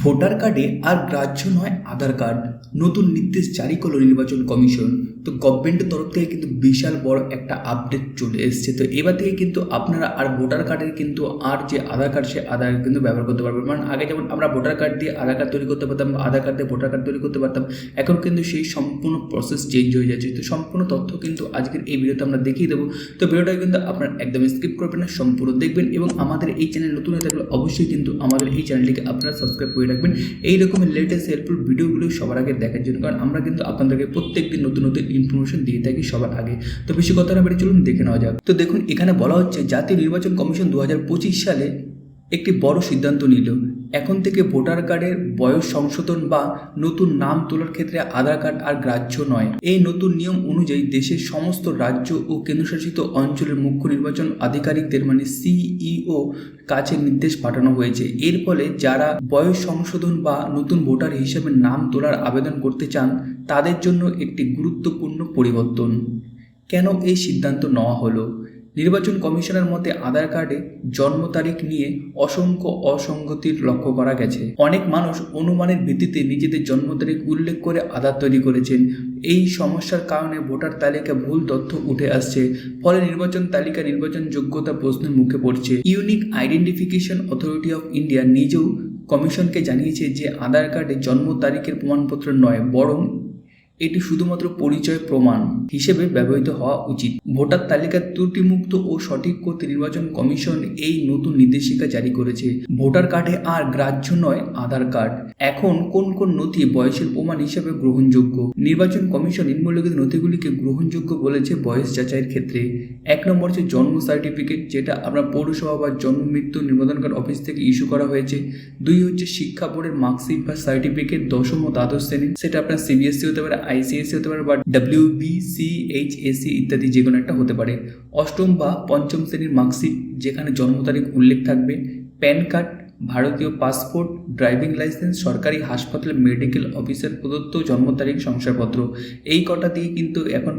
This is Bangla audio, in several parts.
ভোটার কার্ডে আর গ্রাহ্য নয় আধার কার্ড। নতুন নির্দেশ জারি করল নির্বাচন কমিশন। তো গভর্নমেন্টের তরফ থেকে কিন্তু বিশাল বড় একটা আপডেট চলে এসেছে। তো এবার থেকে কিন্তু আপনারা আর ভোটার কার্ডের কিন্তু আর যে আধার কার্ড সে আধার কিন্তু ব্যবহার করতে পারবেন। কারণ আগে যেমন আমরা ভোটার কার্ড দিয়ে আধার কার্ড তৈরি করতে পারতাম আধার কার্ড দিয়ে ভোটার কার্ড তৈরি করতে পারতাম, এখন কিন্তু সেই সম্পূর্ণ প্রসেস চেঞ্জ হয়ে যাচ্ছে। তো সম্পূর্ণ তথ্য কিন্তু আজকের এই ভিডিওতে আমরা দেখিয়ে দেবো। তো ভিডিওটা কিন্তু আপনারা একদম স্কিপ করবেন না, সম্পূর্ণ দেখবেন এবং আমাদের এই চ্যানেল নতুন হয়ে থাকলে অবশ্যই কিন্তু আমাদের এই চ্যানেলটিকে আপনারা সাবস্ক্রাইব করে রাখবেন। এই রকমের লেটেস্ট হেল্পফুল ভিডিওগুলো সবার আগে দেখার জন্য। কারণ আমরা কিন্তু আপনাদেরকে প্রত্যেকদিন নতুন নতুন ইনফরমেশন দিয়ে থাকি সবার আগে। তো বেশি কথা না বেড়ে চলুন, দেখে নেওয়া যাক। তো দেখুন, এখানে বলা হচ্ছে জাতীয় নির্বাচন কমিশন দু হাজার পঁচিশ সালে একটি বড় সিদ্ধান্ত নিল। এখন থেকে ভোটার কার্ডের বয়স সংশোধন বা নতুন নাম তোলার ক্ষেত্রে আধার কার্ড আর গ্রাহ্য নয়। এই নতুন নিয়ম অনুযায়ী দেশের সমস্ত রাজ্য ও কেন্দ্রশাসিত অঞ্চলের মুখ্য নির্বাচন আধিকারিকদের মানে সিইও, কাছে নির্দেশ পাঠানো হয়েছে। এর ফলে যারা বয়স সংশোধন বা নতুন ভোটার হিসেবে নাম তোলার আবেদন করতে চান, তাদের জন্য একটি গুরুত্বপূর্ণ পরিবর্তন। কেন এই সিদ্ধান্ত নেওয়া হলো? নির্বাচন কমিশনের মতে আধার কার্ডে জন্ম তারিখ নিয়ে অসংখ্য অসঙ্গতির লক্ষ্য করা গেছে। অনেক মানুষ অনুমানের ভিত্তিতে নিজেদের জন্ম তারিখ উল্লেখ করে আধার তৈরি করেছেন। এই সমস্যার কারণে ভোটার তালিকা ভুল তথ্য উঠে আসছে। ফলে নির্বাচন তালিকা নির্বাচন যোগ্যতা প্রশ্নের মুখে পড়ছে। Unique identification authority of India নিজেও কমিশনকে জানিয়েছে যে আধার কার্ডে জন্ম তারিখের প্রমাণপত্র নয়, বরং এটি শুধুমাত্র পরিচয় প্রমাণ হিসেবে ব্যবহৃত হওয়া উচিত। ভোটার তালিকা ত্রুটিমুক্ত ও সঠিক করতে নির্বাচন কমিশন এই নতুন নির্দেশিকা জারি করেছে। ভোটার কার্ডে আর গ্রাহ্য নয়, আধার কার্ড। এখন কোন কোন নথি বয়সের প্রমাণ হিসেবে গ্রহণযোগ্য? নির্বাচন কমিশন নিম্নলিখিত নথিগুলিকে গ্রহণযোগ্য বলেছে বয়স যাচাইয়ের ক্ষেত্রে। এক নম্বর হচ্ছে জন্ম সার্টিফিকেট, যেটা আপনার পৌরসভা বা জন্ম মৃত্যু নিবন্ধনকার অফিস থেকে ইস্যু করা হয়েছে। দুই হচ্ছে শিক্ষা বোর্ডের মার্কশিট বা সার্টিফিকেট দশম ও দ্বাদশ শ্রেণি সেটা আপনার সিবিএসসি হতে পারে আইসিএসসি হতে পারে বা ডাব্লিউ ইত্যাদি যে কোনো একটা হতে পারে। অষ্টম বা পঞ্চম শ্রেণির মার্কশিট যেখানে জন্ম তারিখ উল্লেখ থাকবে প্যান কার্ড ভারতীয় পাসপোর্ট, ড্রাইভিং লাইসেন্স, সরকারি হাসপাতাল, মেডিকেল অফিসের প্রদত্ত জন্ম তারিখ, শংসাপত্র। এই কটা দিয়ে কিন্তু এখন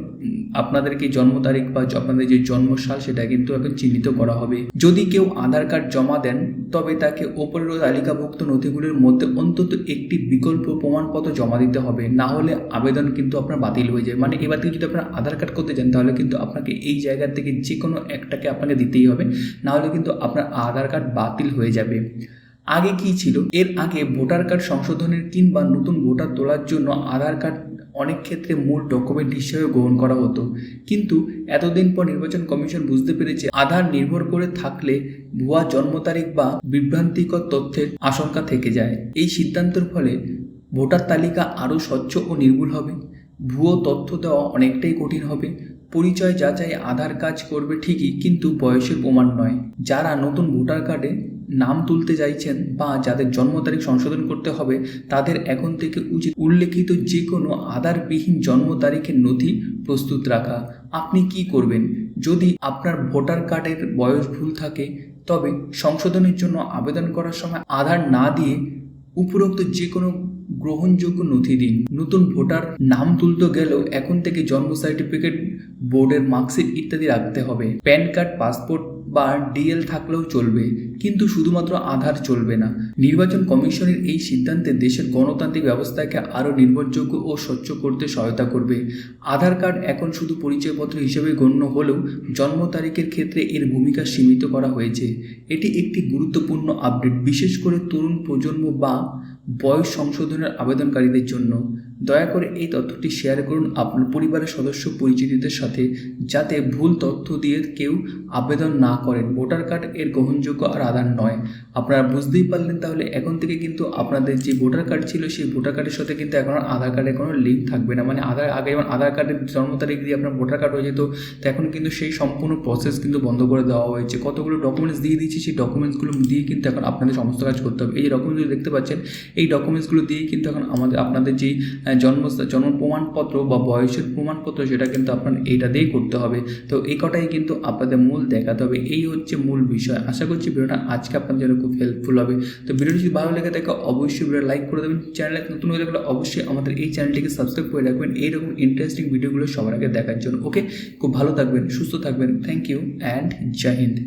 আপনাদেরকে জন্ম তারিখ বা আপনাদের যে জন্মসাল, সেটা কিন্তু এখন চিহ্নিত করা হবে। যদি কেউ আধার কার্ড জমা দেন, তবে তাকে ওপরের তালিকাভুক্ত নথিগুলির মধ্যে অন্তত একটি বিকল্প প্রমাণপত্র জমা দিতে হবে। না হলে আবেদন কিন্তু আপনার বাতিল হয়ে যায়। মানে এবার থেকে যদি আপনার আধার কার্ড করতে চান, তাহলে কিন্তু আপনাকে এই জায়গা থেকে যে কোনো একটাকে আপনাকে দিতেই হবে। না হলে কিন্তু আপনার আধার কার্ড বাতিল হয়ে যাবে। আগে কি ছিল? এর আগে ভোটার কার্ড সংশোধনের কিংবা নতুন ভোটার তোলার জন্য আধার কার্ড অনেক ক্ষেত্রে মূল ডকুমেন্ট হিসেবে গ্রহণ করা হতো। কিন্তু এতদিন পর নির্বাচন কমিশন বুঝতে পেরেছে, আধার নির্ভর করে থাকলে ভুয়া জন্ম তারিখ বা বিভ্রান্তিকর তথ্যের আশঙ্কা থেকে যায়। এই সিদ্ধান্তের ফলে ভোটার তালিকা আরও স্বচ্ছ ও নির্ভুল হবে। ভুয়ো তথ্য দেওয়া অনেকটাই কঠিন হবে। পরিচয় যাচাই আধার কাজ করবে ঠিকই, কিন্তু বয়সের প্রমাণ নয়। যারা নতুন ভোটার কার্ডে নাম তুলতে চাইছেন বা যাদের জন্ম তারিখ সংশোধন করতে হবে, তাদের এখন থেকে উচিত উল্লেখিত যে কোনো আধারবিহীন জন্ম তারিখের নথি প্রস্তুত রাখা। আপনি কি করবেন? যদি আপনার ভোটার কার্ডের বয়স ভুল থাকে, তবে সংশোধনের জন্য আবেদন করার সময় আধার না দিয়ে উপরোক্ত যে কোনো গ্রহণযোগ্য নথি দিন। নতুন ভোটার নাম তুলতে গেলেও এখন থেকে জন্ম সার্টিফিকেট, বোর্ডের মার্কশিট ইত্যাদি রাখতে হবে। প্যান কার্ড, পাসপোর্ট বা ডিএল থাকলেও চলবে, কিন্তু শুধুমাত্র আধার চলবে না। নির্বাচন কমিশনের এই সিদ্ধান্তে দেশের গণতান্ত্রিক ব্যবস্থাকে আরও নির্ভরযোগ্য ও স্বচ্ছ করতে সহায়তা করবে। আধার কার্ড এখন শুধু পরিচয়পত্র হিসেবে গণ্য হলেও জন্ম তারিখের ক্ষেত্রে এর ভূমিকা সীমিত করা হয়েছে। এটি একটি গুরুত্বপূর্ণ আপডেট, বিশেষ করে তরুণ প্রজন্ম বা বয়স সংশোধনের আবেদনকারীদের জন্য। দয়া করে এই তথ্যটি শেয়ার করুন। আপনার পরিবারের সদস্য পরিচিতদের সাথে, যাতে ভুল তথ্য দিয়ে কেউ আবেদন না করেন। ভোটার কার্ড এর গ্রহণযোগ্য আর আধার নয়। আপনারা বুঝতেই পারলেন তাহলে এখন থেকে কিন্তু আপনাদের যে ভোটার কার্ড ছিল, সেই ভোটার কার্ডের সাথে কিন্তু এখন আধার কার্ডের কোনো লিঙ্ক থাকবে না। মানে আধার আগে যেমন আধার কার্ডের জন্ম তারিখ দিয়ে আপনার ভোটার কার্ড হয়ে যেত, তো এখন কিন্তু সেই সম্পূর্ণ প্রসেস কিন্তু বন্ধ করে দেওয়া হয়েছে। কতগুলো ডকুমেন্টস দিয়ে দিয়েছি, সেই ডকুমেন্টসগুলো দিয়ে কিন্তু এখন আপনাদের সমস্ত কাজ করতে হবে। এই ডকুমেন্টসগুলো দেখতে পাচ্ছেন, এই ডকুমেন্টসগুলো দিয়েই কিন্তু এখন আমাদের, আপনাদের যেই জন্ম জন্ম প্রমাণপত্র বা বয়সের প্রমাণপত্র সেটা কিন্তু আপনার এইটা দিয়েই করতে হবে। তো এই কটাই কিন্তু আপনাদের মূল দেখাতে হবে। এই হচ্ছে মূল বিষয়। আশা করছি ভিডিওটা আজকে আপনাদের জন্য খুব হেল্পফুল হবে। তো ভিডিওটি যদি ভালো লেগে থাকে, অবশ্যই ভিডিও লাইক করে দেবেন। চ্যানেলে নতুন হয়ে থাকলে অবশ্যই আমাদের এই চ্যানেলটিকে সাবস্ক্রাইব করে রাখবেন। এইরকম ইন্টারেস্টিং ভিডিওগুলো সবার আগে দেখার জন্য। ওকে খুব ভালো থাকবেন, সুস্থ থাকবেন। Thank you and Jai Hind